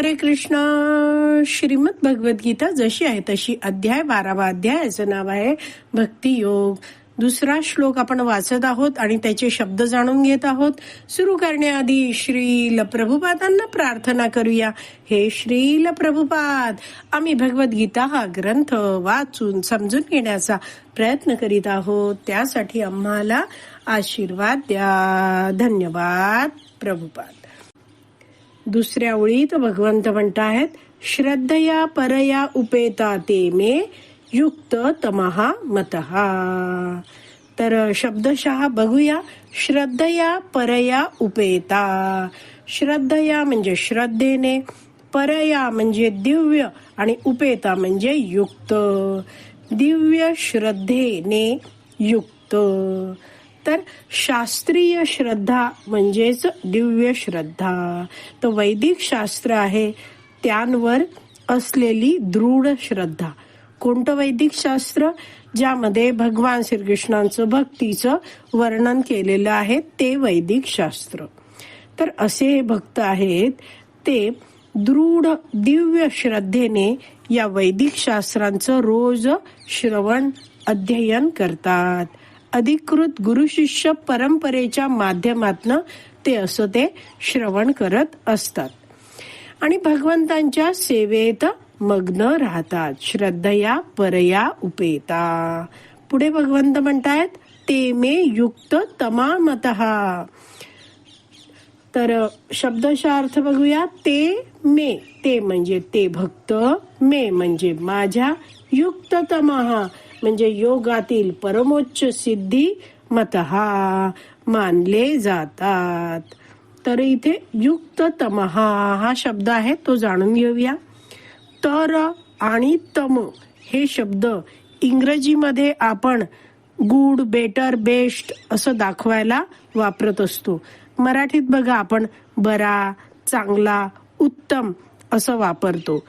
हरे कृष्ण. श्रीमद भगवद्गीता जशी आहे तशी अध्याय बारावा अध्याय याचं नाव आहे भक्ती योग. दुसरा श्लोक आपण वाचत आहोत आणि त्याचे शब्द जाणून घेत आहोत. सुरू करण्याआधी श्रील प्रभुपादांना प्रार्थना करूया. हे श्रील प्रभुपाद आम्ही भगवद्गीता हा ग्रंथ वाचून समजून घेण्याचा प्रयत्न करीत आहोत. त्यासाठी आम्हाला आशीर्वाद द्या. धन्यवाद प्रभुपाद. दुसऱ्या ओळीत भगवंत म्हणतायत श्रद्धया परया उपेता ते मे युक्त तमहा मतहा. तर शब्दशः बघूया श्रद्धया परया उपेता. श्रद्धया म्हणजे श्रद्धेने परया म्हणजे दिव्य आणि उपेता म्हणजे युक्त. दिव्य श्रद्धेने युक्त. तर शास्त्रीय श्रद्धा म्हणजेच दिव्य श्रद्धा. तर वैदिक शास्त्र आहे त्यांवर असलेली दृढ श्रद्धा. कोणतं वैदिक शास्त्र? ज्यामध्ये भगवान श्रीकृष्णांचं भक्तीचं वर्णन केलेलं आहे ते वैदिक शास्त्र. तर असे भक्त आहेत ते दृढ दिव्य श्रद्धेने या वैदिक शास्त्रांचं रोज श्रवण अध्ययन करतात. अधिकृत गुरु शिष्य परंपरेच्या माध्यमातनं ते असं ते श्रवण करत असतात. आणि भगवंतांच्या सेवेत मग्न राहतात. श्रद्धया परया उपेता. पुढे भगवंत म्हणतायत ते मे युक्त तमामत. तर शब्दशा अर्थ बघूया ते मे. ते म्हणजे ते भक्त. मे म्हणजे माझ्या युक्त तमहा म्हणजे योगातील परमोच्च सिद्धी मतहा मानले जातात. तर इथे युक्त तमहा हा शब्द आहे तो जाणून घेऊया. तर आणि तम हे शब्द इंग्रजीमध्ये आपण गुड बेटर बेस्ट असं दाखवायला वापरत असतो. मराठीत बघा आपण बरा चांगला उत्तम असं वापरतो.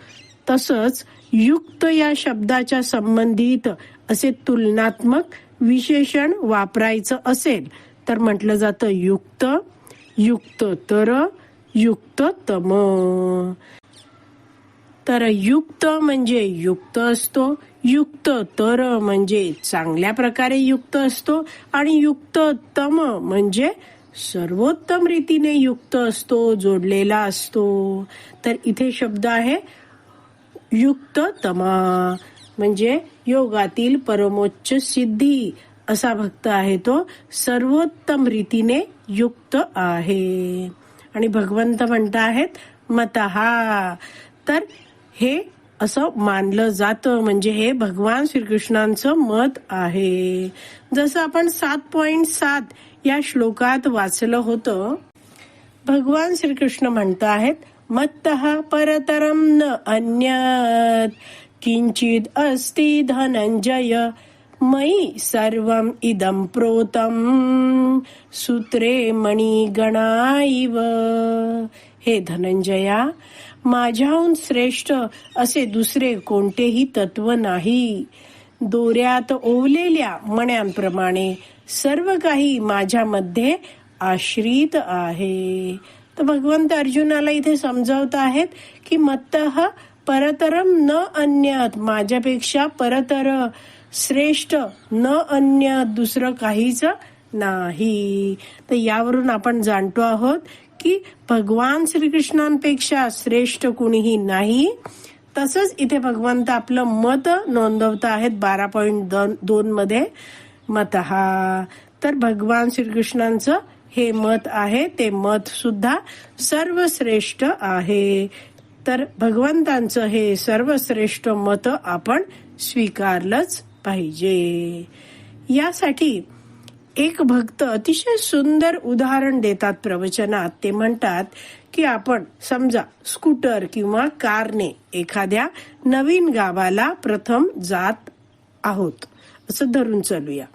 तसंच युक्त या शब्दाच्या संबंधित असे तुलनात्मक विशेषण वापरायचं असेल तर म्हटलं जातं युक्त युक्त तर युक्त तम तर युक्त म्हणजे युक्त असतो युक्त तर म्हणजे चांगल्या प्रकारे युक्त असतो आणि युक्त तम म्हणजे सर्वोत्तम रीतीने युक्त असतो जोडलेला असतो. तर इथे शब्द आहे युक्त तमा म्हणजे योगातील परमोच्च सिद्धी असा भक्त आहे तो सर्वोत्तम रीतीने युक्त आहे. आणि भगवंत म्हणत आहेत मतहा. तर हे असं मानलं जातं म्हणजे हे भगवान श्रीकृष्णांचं मत आहे. जसं आपण सात पॉइंट सात या श्लोकात वाचलं होतं भगवान श्रीकृष्ण म्हणत आहेत मत्त परतरम न अन्यत. किंचित अस्ति धनंजय मयि सर्वम इदं प्रोतम। सूत्रे मणिगणा इव। हे धनंजया माझ्याहून श्रेष्ठ असे दुसरे कोणतेही तत्व नाही. दोऱ्यात ओवलेल्या मण्यांप्रमाणे सर्व काही माझ्यामध्ये आश्रित आहे. तर भगवंत अर्जुनाला इथे समजावत आहेत की मत्त परतरम न अन्यत माझ्यापेक्षा परतर श्रेष्ठ न अन्य दुसरं काहीच नाही. तर यावरून आपण जाणतो आहोत की भगवान श्रीकृष्णांपेक्षा श्रेष्ठ कुणीही नाही. तसंच इथे भगवंत आपलं मत नोंदवत आहेत बारा पॉईंट दोन मध्ये मत हा. तर भगवान श्रीकृष्णांचं हे मत आहे ते मत सुद्धा सर्वश्रेष्ठ आहे. तर भगवंतांचं हे सर्वश्रेष्ठ मत आपण स्वीकारलंच पाहिजे. यासाठी एक भक्त अतिशय सुंदर उदाहरण देतात प्रवचनात. ते म्हणतात की आपण समजा स्कूटर किंवा कारने एखाद्या नवीन गावाला प्रथम जात आहोत. असं धरून चालूया.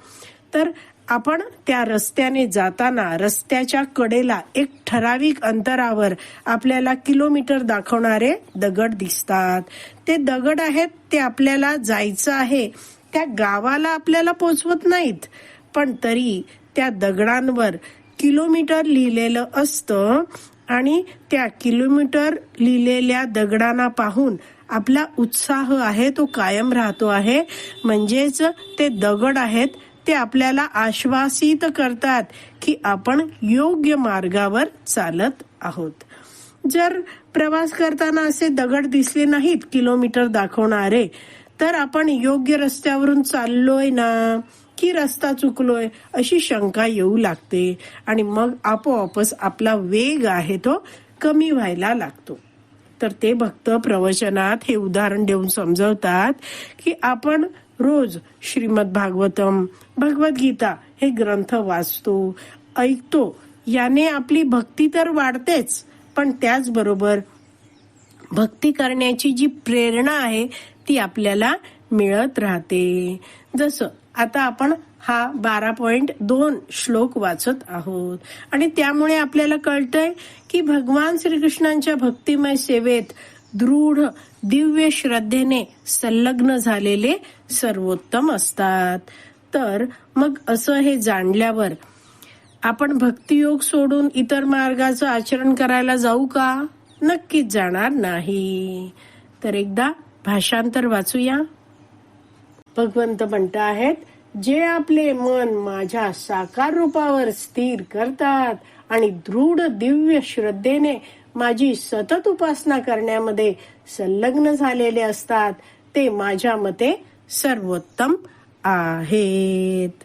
तर आपण त्या रस्त्याने जाताना रस्त्याच्या कडेला एक ठराविक अंतरावर आपल्याला किलोमीटर दाखवणारे दगड दिसतात. ते दगड आहेत ते आपल्याला जायचं आहे. त्या गावाला आपल्याला पोचवत नाहीत. पण तरी त्या दगडांवर किलोमीटर लिहिलेलं असतं आणि त्या किलोमीटर लिहिलेल्या दगडांना पाहून आपला उत्साह आहे तो कायम राहतो आहे. म्हणजेच ते दगड आहेत ते आपल्याला आश्वासित करतात की आपण योग्य मार्गावर चालत आहोत. जर प्रवास करताना असे दगड दिसले नाहीत किलोमीटर दाखवणारे तर आपण योग्य रस्त्यावरून चाललोय ना? की रस्ता चुकलोय? अशी शंका येऊ लागते आणि मग आपोआपच आपला वेग आहे तो कमी व्हायला लागतो. तर ते भक्त प्रवचनात हे उदाहरण देऊन समजवतात की आपण रोज श्रीमद भागवतम भगवद्गीता हे ग्रंथ वाचतो ऐकतो. याने आपली भक्ती तर वाढतेच पण त्याचबरोबर भक्ती करण्याची जी प्रेरणा आहे ती आपल्याला मिळत राहते. जसं आता आपण हा बारा पॉइंट दोन श्लोक वाचत आहोत. आणि त्यामुळे आपल्याला कळतंय की भगवान श्रीकृष्णांच्या भक्तिमय सेवेत दृढ दिव्य श्रद्धेने संलग्न झालेले सर्वोत्तम असतात. तर मग असं हे जाणल्यावर आपण भक्तियोग सोडून इतर मार्गाचं आचरण करायला जाऊ का? नक्कीच जाणार नाही. तर एकदा भाषांतर वाचूया. भगवंत म्हणत आहेत जे आपले मन माझ्या साकार रूपावर स्थिर करतात आणि दृढ दिव्य श्रद्धेने माझी सतत उपासना करण्यामध्ये संलग्न झालेले असतात ते माझ्या मते सर्वोत्तम आहेत.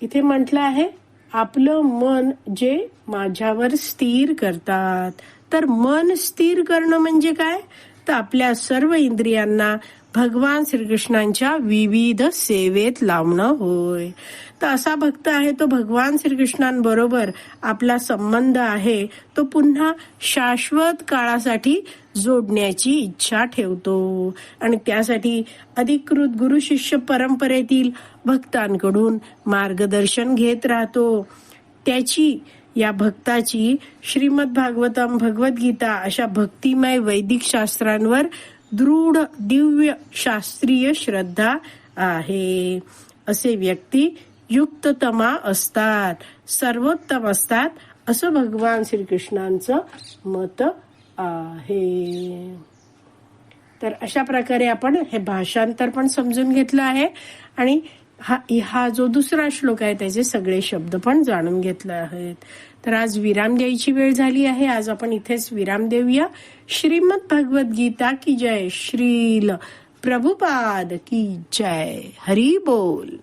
इथे म्हटलं आहे आपलं मन जे माझ्यावर स्थिर करतात. तर मन स्थिर करणं म्हणजे काय? तर आपल्या सर्व इंद्रियांना भगवान श्रीकृष्णांच्या विविध सेवेत लावणं होय. तर असा भक्त आहे तो भगवान श्रीकृष्णांबरोबर आपला संबंध आहे तो पुन्हा शाश्वत काळासाठी जोडण्याची इच्छा ठेवतो. आणि त्यासाठी अधिकृत गुरु शिष्य परंपरेतील भक्तांकडून मार्गदर्शन घेत राहतो. त्याची या भक्ताची श्रीमद भागवतम भगवद्गीता अशा भक्तिमय वैदिक शास्त्रांवर दृढ दिव्य शास्त्रीय श्रद्धा आहे. असे व्यक्ती युक्ततमा असतात सर्वोत्तम असतात असं भगवान श्रीकृष्णांचं मत आहे. तर अशा प्रकारे आपण हे भाषांतर पण समजून घेतलं आहे. आणि हा हा जो दुसरा श्लोक आहे त्याचे सगळे शब्द पण जाणून घेतले आहेत. तर आज विराम द्यायची वेळ झाली आहे. आज आपण इथेच विराम देऊया. श्रीमद भगवत गीता की जय. श्रील प्रभुपाद की जय. हरी बोल.